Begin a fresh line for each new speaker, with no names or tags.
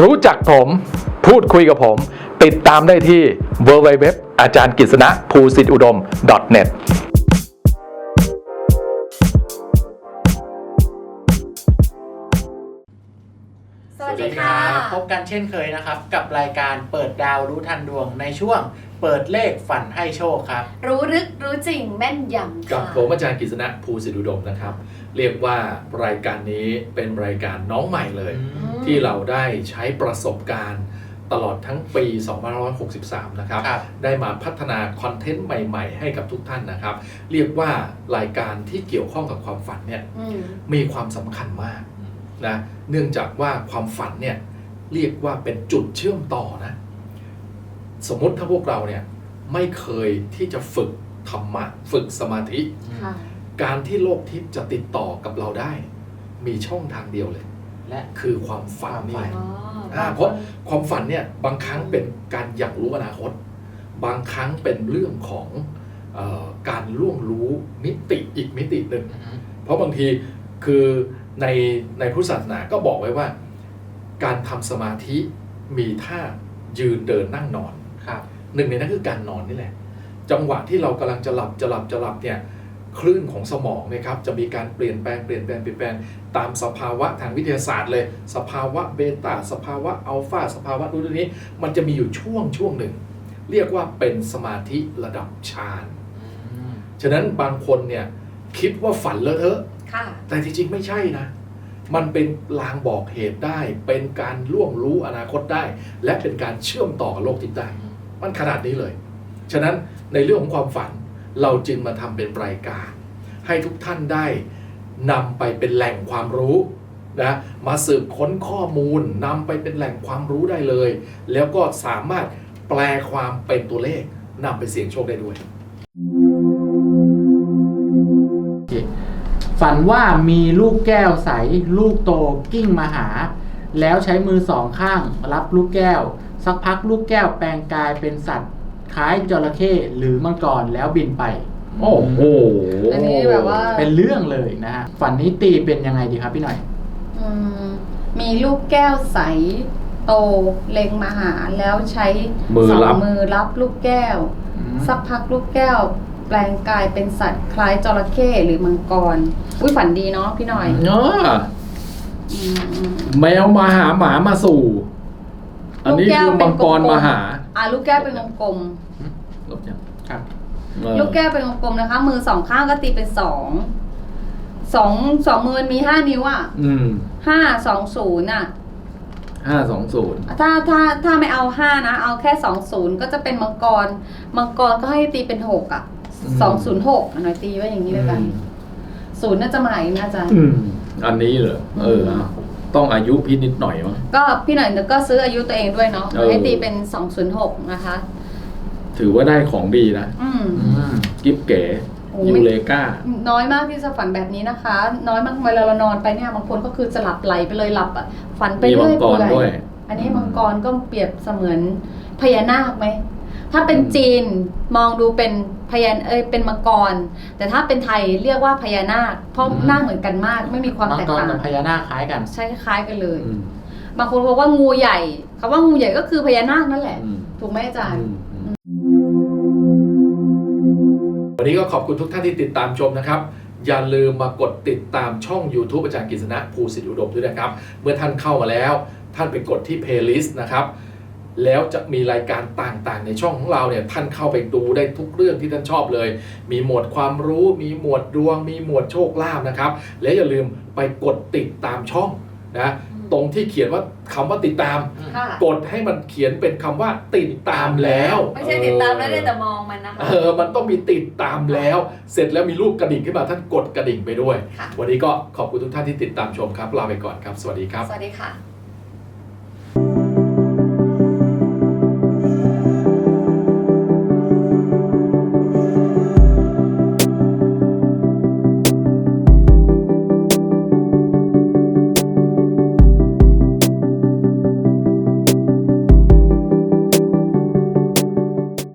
รู้จักผมพูดคุยกับผม ติดตามได้ที่ www อาจารย์กฤษณะภูสิทธิอุดม .net
สวัสดีค่ะ
พบกันเช่นเคยนะครับ กับรายการเปิดดาวรู้ทันดวงในช่วงเปิดเลขฝันให้โชคครับ
รู้ลึกรู้จริงแม่นยำ
กับ
ค่ะ
ผมอาจารย์กฤษณะภูสิทธิอุดมนะครับ เรียกว่ารายการนี้เป็นรายการน้องใหม่เลย
ม
ที่เราได้ใช้ประสบการณ์ตลอดทั้งปี2563 นะครับ
ครับ
ได้มาพัฒนาคอนเทนต์ใหม่ ๆ ให้กับทุกท่านนะครับ เรียกว่ารายการที่เกี่ยวข้องกับความฝันเนี่ย
อืม
มีความสำคัญมาก นะเนื่องจากว่าความฝันเนี่ยเรียกว่าเป็นจุดเชื่อมต่อนะสมมติถ้าพวกเราเนี่ยไม่เคยที่จะฝึกธรรมะฝึกสมาธิ
ค่ะ
การที่โลกทิพย์จะติดต่อกับเราได้ มีช่องทางเดียวเลย
และ
คือความฝันนี่
ความฝัน
อ๋อ
อ่าเพราะความฝันเนี่ยบางครั้งเป็นการอยากรู้อนาคต บางครั้งเป็นเรื่องของเออการล่วงรู้มิติอีกมิติหนึ่งเพราะบางทีคือ ในในพุทธศาสนาก็บอกไว้ว่า การทำสมาธิมีท่ายืนเดินนั่งนอน
ครับ
หนึ่งในนั้นคือการนอนนี่แหละ จังหวะที่เรากำลังจะหลับจะหลับจะหลับเนี่ยคลื่นของสมองเนะครับจะมีการเปลี่ยนแปลงเปลี่ยนแปลงเปลี่ยนแปลงตามสภาวะทางวิทยาศาสตร์เลย สภาวะเบต้าสภาวะอัลฟาสภาวะนู้นนี้ มันจะมีอยู่ช่วงช่วงหนึ่ง เรียกว่าเป็นสมาธิระดับฌานฉะนั้นบางคนเนี่ยคิดว่าฝันเลอะเทอะ
ค่ะ
แต่จริงๆไม่ใช่นะ มันเป็นลางบอกเหตุได้ เป็นการล่วงรู้อนาคตได้ และเป็นการเชื่อมต่อกับโลกทิพย์ได้ มันขนาดนี้เลย ฉะนั้นในเรื่องของความฝันเราจึงมาทำเป็นรายการ ให้ทุกท่านได้นำไปเป็นแหล่งความรู้นะมาสืบค้นข้อมูลนำไปเป็นแหล่งความรู้ได้เลย แล้วก็สามารถแปลความเป็นตัวเลขนำไปเสี่ยงโชคได้ด้วย
ฝันว่ามีลูกแก้วใส ลูกโตกิ้งมาหา แล้วใช้มือสองข้างรับลูกแก้ว สักพักลูกแก้วแปลงกายเป็นสัตว์ คล้ายจระเข้หรือมังกรแล้วบินไป
โอ้โห
อันนี้แบบว่า
เป็นเรื่องเลยนะฮะฝันนี้ตีเป็นยังไงดีครับพี่หน่อย
อืมมีลูกแก้วใสโตเล็งมาหาแล้วใช้
มือ
สอง
รับ
มือรับลูกแก้ว สักพักลูกแก้ว แปลงกายเป็นสัตว์คล้ายจระเข้หรือมังกร อุ้ยฝันดีเนาะพี่หน่อย
เนาะ
อืมอืม
แมวมาหาหมามาสู่ อันนี้คือมังกรมาหา
อ่าลูกแก้วเป็นวงกลม
ลบยัง
ครับ
เออ
ลูกแก้วเป็นวงกลมนะคะ มือสองข้างก็ตีเป็นสองสองสองมือมันมีห้านิ้วอะ
อืม
ห้าสองศูนย์อะ
ห้าสองศูนย์
ถ้าถ้าถ้าไม่เอาห้านะ เอาแค่สองศูนย์ก็จะเป็นมังกร มังกรก็ให้ตีเป็นหกอะ สองศูนย์หกหน่อยตีไว้อย่างนี้เลยกันศูนย์น่าจะมาอีกนะอาจารย์
อืม อันนี้เหรอเออเอาต้องอายุพินิดหน่อยมั้ง
ก็พี่หน่อยก็ซื้ออายุตัวเองด้วยเนาะ
เออ
ให้ตีเป็นสองศูนย์หกนะคะ
ถือว่าได้ของดีนะ
อืม
กิฟเก๋
โอ้
ยู
ไม่
เลกา
น้อยมากที่จะฝันแบบนี้นะคะ น้อยมากเวลาเรานอนไปเนี่ยบางคนก็คือจะหลับไหลไปเลยหลับอะฝันไป
มีมั
เรื่
ง
อย
ก
เปื่
รด้ว
อยยอันนี้มังกรก็เปรียบเสมือนพญานาคไหม ถ้าเป็นจีนมองดูเป็นพญาเอ้ยเป็นมังกร แต่ถ้าเป็นไทยเรียกว่าพญานาค เพราะ
อืม
หน้าเหมือนกันมากไม่มีความ
มัง
แตก
กร
ต่าง
กับพญานาคคล้ายกัน
ใช่คล้ายกันเลย
อืม
บางคนบอกว่างูใหญ่คำว่างูใหญ่ก็คือพญานาคนั่นแหละ
อืม
ถูกไหมอาจารย์
อืมวันนี้ก็ขอบคุณทุกท่านที่ติดตามชมนะครับ อย่าลืมมากดติดตามช่อง YouTube อาจารย์กฤษณะภูสิทธิอุดมด้วยนะครับ เมื่อท่านเข้ามาแล้ว ท่านไปกดที่ playlist นะครับ แล้วจะมีรายการต่างๆ ในช่องของเราเนี่ยท่านเข้าไปดูได้ทุกเรื่องที่ท่านชอบเลย มีหมวดความรู้ มีหมวดดวง มีหมวดโชคลาภนะครับ และอย่าลืมไปกดติดตามช่องนะตรงที่เขียนว่าคำว่าติดตาม
ค่ะ
กดให้มันเขียนเป็นคำว่าติดตามแล้ว
ไม่ใช่ติดตามแล้วได้แต่มองมันนะคะ
เออมันต้องมีติดตามแล้ว เสร็จแล้วมีรูปกระดิ่งขึ้นมาท่านกดกระดิ่งไปด้วย
ค่ะ
วันนี้ก็ขอบคุณทุกท่านที่ติดตามชมครับลาไปก่อนครับ สวัสดีครับ
สวัสดีค่ะ